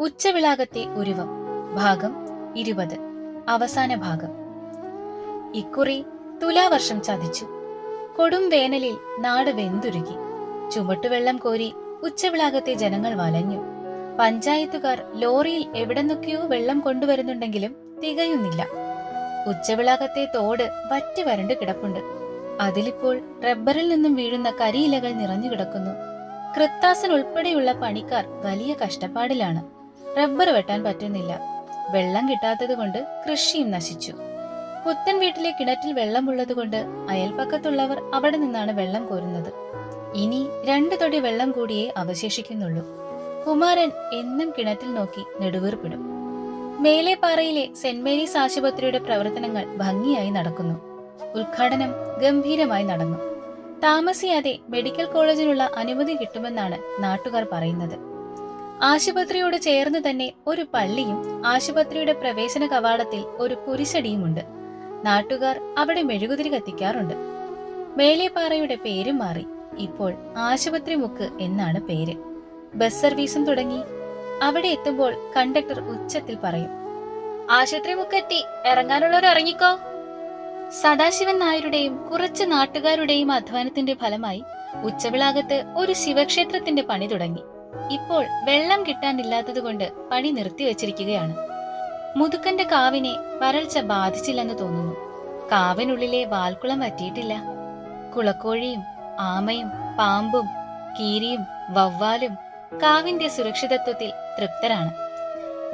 ഉച്ചവിളാകത്തെ ഉരുവം. ഭാഗം ഇരുപത്. അവസാന ഭാഗം. ഇക്കുറി തുലാവർഷം ചതിച്ചു. കൊടും വേനലിൽ നാട് വെന്തുരുകി. ചുമട്ടുവെള്ളം കോരി ഉച്ചവിളാകത്തെ ജനങ്ങൾ വലഞ്ഞു. പഞ്ചായത്തുകാർ ലോറിയിൽ എവിടെന്നൊക്കെയോ വെള്ളം കൊണ്ടുവരുന്നുണ്ടെങ്കിലും തികയുന്നില്ല. ഉച്ചവിളാകത്തെ തോട് വറ്റി വരണ്ടു കിടപ്പുണ്ട്. അതിലിപ്പോൾ റബ്ബറിൽ നിന്നും വീഴുന്ന കരിയിലകൾ നിറഞ്ഞു കിടക്കുന്നു. കൃത്താസൻ ഉൾപ്പെടെയുള്ള പണിക്കാർ വലിയ കഷ്ടപ്പാടിലാണ്. റബ്ബർ വെട്ടാൻ പറ്റുന്നില്ല. വെള്ളം കിട്ടാത്തത് കൊണ്ട് കൃഷിയും നശിച്ചു. പുത്തൻ വീട്ടിലെ കിണറ്റിൽ വെള്ളം വെള്ളമുള്ളതുകൊണ്ട് അയൽപ്പക്കത്തുള്ളവർ അവിടെ നിന്നാണ് വെള്ളം കോരുന്നത്. ഇനി രണ്ടു തൊടി വെള്ളം കൂടിയേ അവശേഷിക്കുന്നുള്ളൂ. കുമാരൻ എന്നും കിണറ്റിൽ നോക്കി നെടുവീർപ്പിടും. മേലേപ്പാറയിലെ സെന്റ് മേരീസ് ആശുപത്രിയുടെ പ്രവർത്തനങ്ങൾ ഭംഗിയായി നടക്കുന്നു. ഉദ്ഘാടനം ഗംഭീരമായി നടന്നു. താമസിയാതെ മെഡിക്കൽ കോളേജിനുള്ള അനുമതി കിട്ടുമെന്നാണ് നാട്ടുകാർ പറയുന്നത്. ആശുപത്രിയോട് ചേർന്ന് തന്നെ ഒരു പള്ളിയും ആശുപത്രിയുടെ പ്രവേശന കവാടത്തിൽ ഒരു കുരിശടിയുമുണ്ട്. നാട്ടുകാർ അവിടെ മെഴുകുതിരി കത്തിക്കാറുണ്ട്. മേലേപ്പാറയുടെ പേരും മാറി. ഇപ്പോൾ ആശുപത്രി മുക്ക് എന്നാണ് പേര്. ബസ് സർവീസും തുടങ്ങി. അവിടെ എത്തുമ്പോൾ കണ്ടക്ടർ ഉച്ചത്തിൽ പറയും ആശുപത്രി മുക്കെത്തി. ഇറങ്ങാനുള്ളവർ ഇറങ്ങിക്കോ. സദാശിവൻ നായരുടെയും കുറച്ച് നാട്ടുകാരുടെയും അധ്വാനത്തിന്റെ ഫലമായി ഉച്ചവിളാകത്ത് ഒരു ശിവക്ഷേത്രത്തിന്റെ പണി തുടങ്ങി. ഇപ്പോൾ വെള്ളം കിട്ടാനില്ലാത്തതുകൊണ്ട് പണി നിർത്തിവെച്ചിരിക്കുകയാണ് മുതുക്കന്റെ കാവിനെ വരൾച്ച ബാധിച്ചില്ലെന്ന് തോന്നുന്നു. കാവിനുള്ളിലെ വാൽക്കുളം വറ്റിയിട്ടില്ല. കുളക്കോഴിയും ആമയും പാമ്പും കീരിയും വവ്വാലും കാവിന്റെ സുരക്ഷിതത്വത്തിൽ തൃപ്തരാണ്.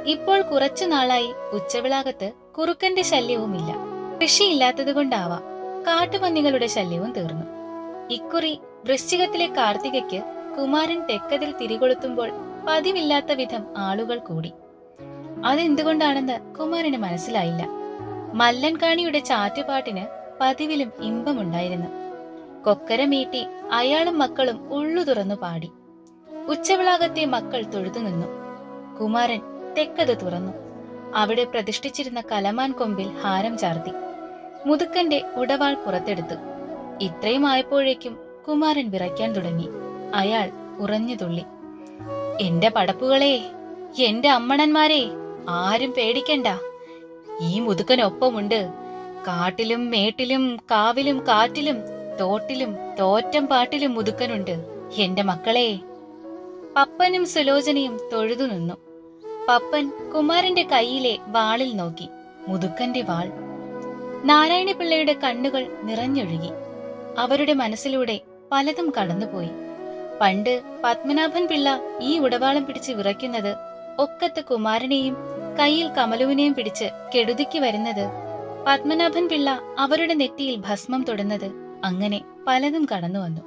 ഇപ്പോൾ കുറച്ചു നാളായി ഉച്ചവിളാകത്ത് കുറുക്കന്റെ ശല്യവുമില്ല. കൃഷിയില്ലാത്തതുകൊണ്ടാവാം കാട്ടുപന്നികളുടെ ശല്യവും തീർന്നു. ഇക്കുറി വൃശ്ചികത്തിലെ കാർത്തികയ്ക്ക് കുമാരൻ തെക്കതിൽ തിരികൊളുത്തുമ്പോൾ പതിവില്ലാത്ത വിധം ആളുകൾ കൂടി. അതെന്തുകൊണ്ടാണെന്ന് കുമാരന് മനസ്സിലായില്ല. മല്ലൻകാണിയുടെ ചാറ്റുപാട്ടിന് പതിവിലും ഇമ്പമുണ്ടായിരുന്നു. കൊക്കര മീട്ടി അയാളും മക്കളും ഉള്ളു തുറന്നു പാടി. ഉച്ചവിളാകത്തെ മക്കൾ തൊഴുതു നിന്നു. കുമാരൻ തെക്കത് തുറന്നു. അവിടെ പ്രതിഷ്ഠിച്ചിരുന്ന കലമാൻ കൊമ്പിൽ ഹാരം ചാർത്തി. മുതുക്കന്റെ ഉടവാൾ പുറത്തെടുത്തു. ഇത്രയും ആയപ്പോഴേക്കും കുമാരൻ വിറയ്ക്കാൻ തുടങ്ങി. അയാൾ ഉറഞ്ഞു തുള്ളി എന്റെ പടപ്പുകളെ എന്റെ അമ്മണന്മാരെ ആരും പേടിക്കണ്ട. ഈ മുതുക്കനൊപ്പമുണ്ട്. കാട്ടിലും മേട്ടിലും കാവിലും കാറ്റിലും തോട്ടിലും തോറ്റം പാട്ടിലും മുതുക്കനുണ്ട് എന്റെ മക്കളെ. പപ്പനും സുലോചനയും തൊഴുതു നിന്നു. പപ്പൻ കുമാരന്റെ കൈയിലെ വാളിൽ നോക്കി മുതുക്കന്റെ വാൾ. നാരായണപിള്ളയുടെ കണ്ണുകൾ നിറഞ്ഞൊഴുകി. അവരുടെ മനസ്സിലൂടെ പലതും കടന്നുപോയി. പണ്ട് പത്മനാഭൻ പിള്ള ഈ ഉടവാളം പിടിച്ച് വിറയ്ക്കുന്നത് ഒക്കത്ത് കുമാരനെയും കയ്യിൽ കമലുവിനെയും പിടിച്ച് കെടുതിക്ക് വരുന്നത് പത്മനാഭൻ പിള്ള അവരുടെ നെറ്റിയിൽ ഭസ്മം തൊടുന്നത് അങ്ങനെ പലതും കടന്നു വന്നു.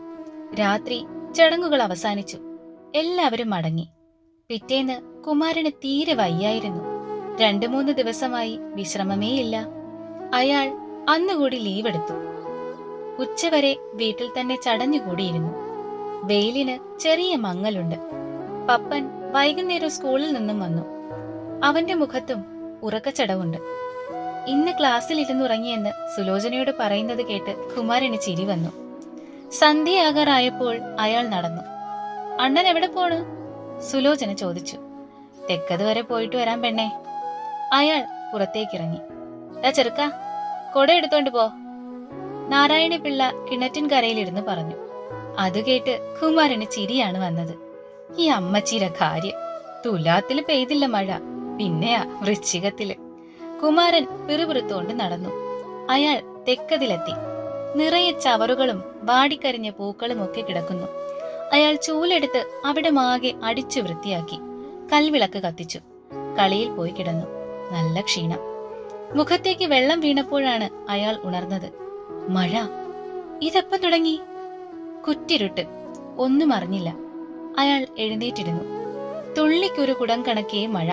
രാത്രി ചടങ്ങുകൾ അവസാനിച്ചു. എല്ലാവരും മടങ്ങി. പിറ്റേന്ന് കുമാരന് തീരെ വയ്യായിരുന്നു. രണ്ടു മൂന്ന് ദിവസമായി വിശ്രമമേയില്ല. അയാൾ അന്നുകൂടി ലീവ് എടുത്തു ഉച്ചവരെ വീട്ടിൽ തന്നെ ചടഞ്ഞുകൂടിയിരുന്നു. വെയിലിന് ചെറിയ മങ്ങലുണ്ട്. പപ്പൻ വൈകുന്നേരം സ്കൂളിൽ നിന്നും വന്നു. അവന്റെ മുഖത്തും ഉറക്കച്ചടവുണ്ട് ഇന്ന് ക്ലാസ്സിൽ ഇരുന്നുറങ്ങിയെന്ന് സുലോചനയോട് പറയുന്നത് കേട്ട് കുമാരന് ചിരി വന്നു. സന്ധ്യയാകാറായപ്പോൾ അയാൾ നടന്നു. അണ്ണൻ എവിടെ പോണു? സുലോചന ചോദിച്ചു. തെക്കത് വരെ പോയിട്ട് വരാൻ പെണ്ണേ. അയാൾ പുറത്തേക്കിറങ്ങി. ദാ ചെറുക്ക കൊട എടുത്തോണ്ട് പോ. നാരായണ പിള്ള കിണറ്റിൻ കരയിലിരുന്ന് പറഞ്ഞു. അത് കേട്ട് കുമാരന് ചിരിയാണ് വന്നത്. ഈ അമ്മച്ചിര കാര്യം തുലാത്തിൽ പെയ്തില്ല മഴ പിന്നെയാ വൃശ്ചികത്തിൽ. കുമാരൻ പിറുപിറുത്തോണ്ട് നടന്നു. അയാൾ തെക്കതിലെത്തി. നിറയെ ചവറുകളും വാടിക്കരിഞ്ഞ പൂക്കളും ഒക്കെ കിടക്കുന്നു. അയാൾ ചൂലെടുത്ത് അവിടെ മാകെ അടിച്ചു വൃത്തിയാക്കി. കൽവിളക്ക് കത്തിച്ചു. കളിയിൽ പോയി കിടന്നു. നല്ല ക്ഷീണം. മുഖത്തേക്ക് വെള്ളം വീണപ്പോഴാണ് അയാൾ ഉണർന്നത്. മഴ. ഇതെപ്പം തുടങ്ങി? കുറ്റിരുട്ട്. ഒന്നും അറിഞ്ഞില്ല. അയാൾ എഴുന്നേറ്റിരുന്നു. തുള്ളിക്കൊരു കുടം കണക്കേ മഴ.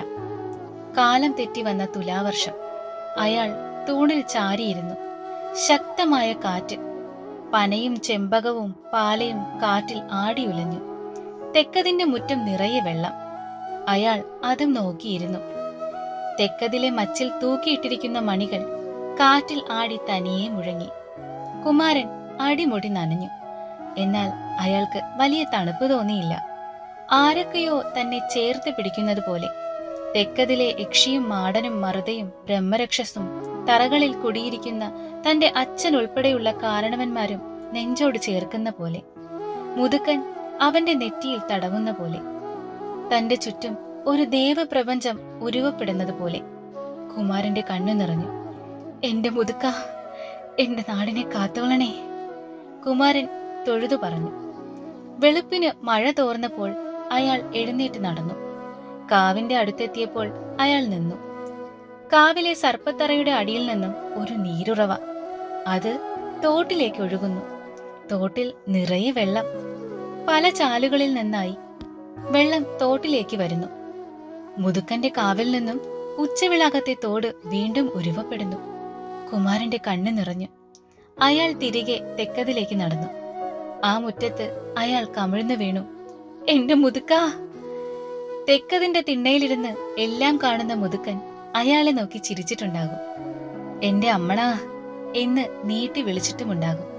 കാലം തെറ്റി വന്ന തുലാവർഷം. അയാൾ തൂണിൽ ചാരിയിരുന്നു. ശക്തമായ കാറ്റ്. പനയും ചെമ്പകവും പാലയും കാറ്റിൽ ആടിയുലഞ്ഞു. തെക്കതിന്റെ മുറ്റം നിറയെ വെള്ളം. അയാൾ അതും നോക്കിയിരുന്നു. തെക്കതിലെ മച്ചിൽ തൂക്കിയിട്ടിരിക്കുന്ന മണികൾ കാറ്റിൽ ആടി തനിയെ മുഴങ്ങി. കുമാരൻ അടിമുടി നനഞ്ഞു. എന്നാൽ അയാൾക്ക് വലിയ തണുപ്പ് തോന്നിയില്ല. ആരൊക്കെയോ തന്നെ ചേർത്ത് പിടിക്കുന്നത് പോലെ. തെക്കതിലെ യക്ഷിയും മാടനും മറുതയും ബ്രഹ്മരക്ഷസും തറകളിൽ കുടിയിരിക്കുന്ന തന്റെ അച്ഛൻ ഉൾപ്പെടെയുള്ള കാരണവന്മാരും നെഞ്ചോട് ചേർക്കുന്ന പോലെ. മുതുക്കൻ അവന്റെ നെറ്റിയിൽ തടവുന്ന പോലെ. തന്റെ ചുറ്റും ഒരു ദേവപ്രപഞ്ചം ഉരുവപ്പെടുന്നത് പോലെ. കുമാരന്റെ കണ്ണു നിറഞ്ഞു. എന്റെ മുതുക്ക എന്റെ നാടിനെ കാത്തോളണേ. കുമാരൻ തൊഴുതു പറഞ്ഞു. വെളുപ്പിന് മഴ തോർന്നപ്പോൾ അയാൾ എഴുന്നേറ്റ് നടന്നു. കാവിന്റെ അടുത്തെത്തിയപ്പോൾ അയാൾ നിന്നു. കാവിലെ സർപ്പത്തറയുടെ അടിയിൽ നിന്നും ഒരു നീരുറവ. അത് തോട്ടിലേക്ക് ഒഴുകുന്നു. തോട്ടിൽ നിറയെ വെള്ളം. പല ചാലുകളിൽ നിന്നായി വെള്ളം തോട്ടിലേക്ക് വരുന്നു. മുതുക്കന്റെ കാവിൽ നിന്നും ഉച്ചവിളാകത്തെ തോട് വീണ്ടും ഉരുവപ്പെടുന്നു. കുമാരന്റെ കണ്ണ് നിറഞ്ഞു. അയാൾ തിരികെ തെക്കതിലേക്ക് നടന്നു. ആ മുറ്റത്ത് അയാൾ കമിഴ്ന്നു വീണു. എന്റെ മുതുക്കാ! തെക്കതിന്റെ തിണ്ണയിലിരുന്ന് എല്ലാം കാണുന്ന മുതുക്കൻ അയാളെ നോക്കി ചിരിച്ചിട്ടുണ്ടാകും. എന്റെ അമ്മണാ! എന്ന് നീട്ടി വിളിച്ചിട്ടുമുണ്ടാകും.